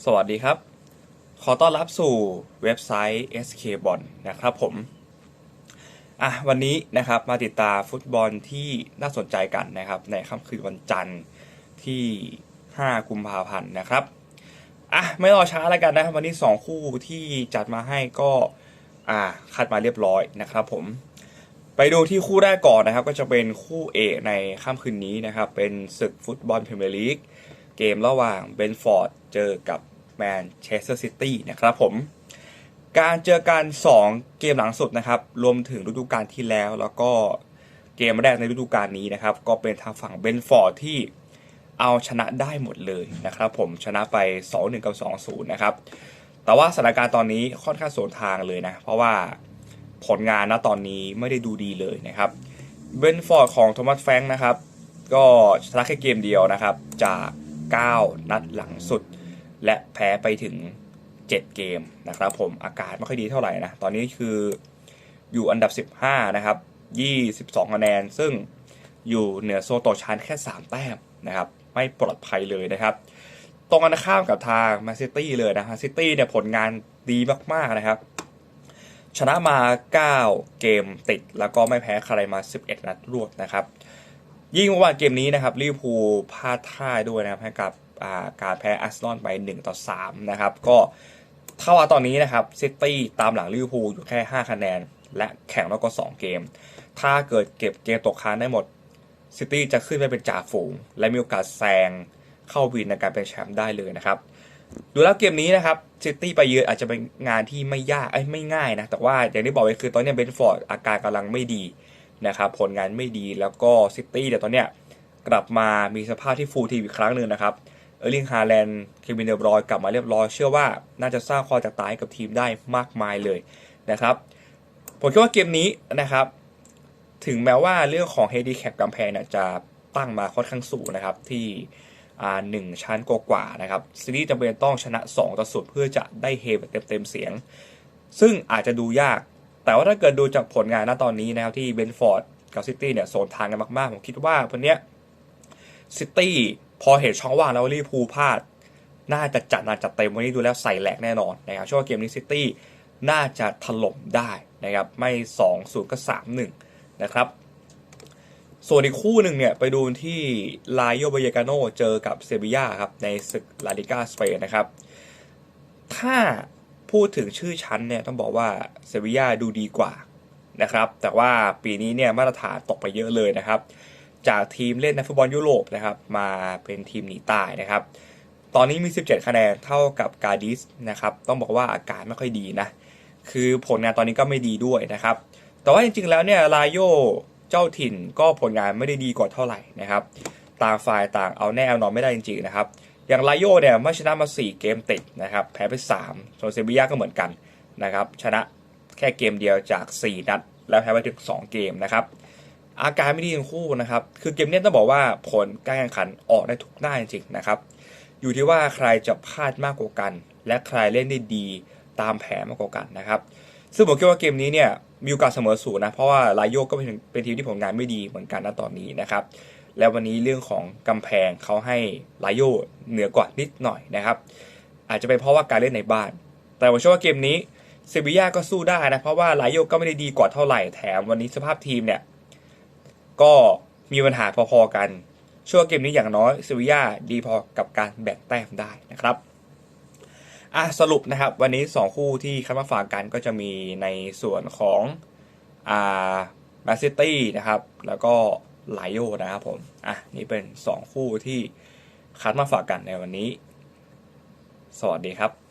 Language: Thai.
สวัสดีครับ ขอต้อนรับสู่เว็บไซต์ SK b o n นะครับผมอะวันนี้นะครับมาติดตามฟุตบอลที่น่าสนใจกันนะครับ ในค่ำคืนวันจันทร์ที่ 5 กุมภาพันธ์นะครับอะไม่รอช้าแล้วกันนะครับวันนี้ 2 คู่ที่จัดมาให้ก็อ่าคัดมาเรียบร้อยนะครับผมไปดูที่คู่แรกก่อนนะครับ ก็จะเป็นคู่เอกในค่ำคืนนี้นะครับ เป็นศึกฟุตบอลพรีเมียร์ลีก กมระหว่างเบนฟอร์ดเจอกับแมนเชสเตอร์ซิตี้นะครับผม การเจอกัน 2 เกมหลังสุดนะครับ รวมถึงฤดูกาลที่แล้ว แล้วก็เกมแรกในฤดูกาลนี้นะครับ ก็เป็นทางฝั่งเบนฟอร์ดที่เอาชนะได้หมดเลยนะครับผมชนะไป 2-1 กับ 2-0 นะครับ แต่ว่าสถานการณ์ตอนนี้ค่อนข้างสวนทางเลยนะ เพราะว่าผลงานณตอนนี้ไม่ได้ดูดีเลยนะครับเบนฟอร์ดของโทมัสแฟงนะครับ ก็ชนะแค่เกมเดียวนะครับ จาก 9 นัดหลังสุด และแพ้ไปถึง 7 เกมนะครับผมอากาศไม่ค่อยดีเท่าไหร่นะ ตอนนี้คืออยู่อันดับ 15 นะครับ 22คะแนน ซึ่งอยู่เหนือโซโตชั้นแค่ 3 แต้มนะครับ ไม่ปลอดภัยเลยนะครับ ตรงกันข้ามกับทางแมนซิตี้เลยนะฮะซิตี้เนี่ยผลงานดีมาก ๆ นะครับ ชนะมา 9 เกมติด แล้วก็ไม่แพ้ใครมา 11 นัดรวดนะครับ ยิ่งเมื่อวานเกมนี้นะครับลิเวอร์พูลพลาดท่าด้วยนะครับให้กับการแพ้อาร์เซนอลไป 1 ต่อ 3 นะครับ ก็เท่าว่าตอนนี้นะครับซิตี้ตามหลังลิเวอร์พูลอยู่แค่ 5 คะแนน และแข่งแล้วก็ 2 เกม ถ้าเกิดเก็บเกมตกค้างได้หมดซิตี้จะขึ้นไปเป็นจ่าฝูง และมีโอกาสแซงเข้าวินในการเป็นแชมป์ได้เลยนะครับ ดูแล้วเกมนี้นะครับซิตี้ไปเยือนอาจจะเป็นงานที่ไม่ยากไอ้ไม่ง่ายนะ แต่ว่าอย่างที่บอกไว้คือตอนนี้เบนฟอร์ดอาการกำลังไม่ดี นะครับผลงานไม่ดีแล้วก็ซิตี้เดี๋ยวตอนเนี้ยกลับมามีสภาพที่ฟูลทีมอีกครั้งหนึ่งนะครับเออร์ลิงฮาแลนด์เควินเดบรอยกลับมาเรียบร้อยเชื่อว่าน่าจะสร้างความแตกต่างให้กับทีมได้มากมายเลยนะครับผมคิดว่าเกมนี้นะครับ ถึงแม้ว่าเรื่องของเฮดีแคปกำแพงเนี่ยจะตั้งมาค่อนข้างสูงนะครับที่หนึ่งชั้นกว่าๆนะครับซีรีส์จำเป็นต้องชนะ 2 ต่อสุดเพื่อจะได้เฮแบบเต็มๆเสียง ซึ่งอาจจะดูยาก แต่ว่าถ้าเกิดดูจากผลงานณตอนนี้นะครับที่เบนฟอร์ดกับซิตี้เนี่ยโซนทางกันมากๆ ผมคิดว่าวันเนี้ยซิตี้พอเห็นช่องว่างแล้วลิเวอร์พูลพลาด น่าจะจัดหนักจัดเต็มวันนี้ดูแล้วใส่แหลกแน่นอนนะครับช่วงเกมนี้ซิตี้น่าจะถล่มได้นะครับไม่2-0ก็3-1นะครับส่วนอีกคู่หนึ่งเนี่ยไปดูที่ลาโยบยกาโนเจอกับเซบียาครับในศึกลาลิกาสเปนนะครับ ถ้า พูดถึงชื่อชั้นเนี่ยต้องบอกว่าเซบียาดูดีกว่านะครับ แต่ว่าปีนี้เนี่ยมาตรฐานตกไปเยอะเลยนะครับ จากทีมเล่นในฟุตบอลยุโรปนะครับ มาเป็นทีมหนีตายนะครับ ตอนนี้มี 17 คะแนนเท่ากับกาดิสนะครับ ต้องบอกว่าอาการไม่ค่อยดีนะ คือผลงานตอนนี้ก็ไม่ดีด้วยนะครับ แต่ว่าจริงๆแล้วเนี่ยลาโยเจ้าถิ่นก็ผลงานไม่ได้ดีกว่าเท่าไหร่นะครับ ต่างฝ่ายต่างเอาแน่เอานอนไม่ได้จริงๆนะครับ อย่างไลโยเนี่ยไม่ชนะมา 4 เกมติดนะครับแพ้ไป3ส่วนเซบียาก็เหมือนกันนะครับชนะแค่เกมเดียวจาก 4 นัด แล้วแพ้ไปถึง 2 เกมนะครับอาการไม่ดีทั้งคู่นะครับคือเกมนี้ต้องบอกว่าผลการแข่งขันออกได้ทุกหน้าจริงๆนะครับอยู่ที่ว่าใครจะพลาดมากกว่ากัน และใครเล่นได้ดีตามแผนมากกว่ากันนะครับซึ่งผมคิดว่าเกมนี้เนี่ยมีโอกาสเสมอศูนย์นะเพราะว่าลายโยกก็เป็นเป็นทีมที่ผลงานไม่ดีเหมือนกันนะตอนนี้นะครับ แล้ววันนี้เรื่องของกำแพงเขาให้ลายโยเหนือกว่านิดหน่อยนะครับ อาจจะเป็นเพราะว่าการเล่นในบ้าน แต่ผมเชื่อว่าเกมนี้เซบียาก็สู้ได้นะ เพราะว่าลายโยก็ไม่ได้ดีกว่าเท่าไหร่แถมวันนี้สภาพทีมเนี่ย ก็มีปัญหาพอๆกันเชื่อว่าเกมนี้อย่างน้อยเซบียาดีพอกับการแบ่งแต้มได้นะครับอะสรุปนะครับ วันนี้ 2 คู่ที่คัดมาฝากกันก็จะมีในส่วนของอ่าแมนซิตี้นะครับ แล้วก็ ไลโยนะครับผมอะนี่เป็น 2 คู่ที่คัดมาฝากกันในวันนี้ สวัสดีครับ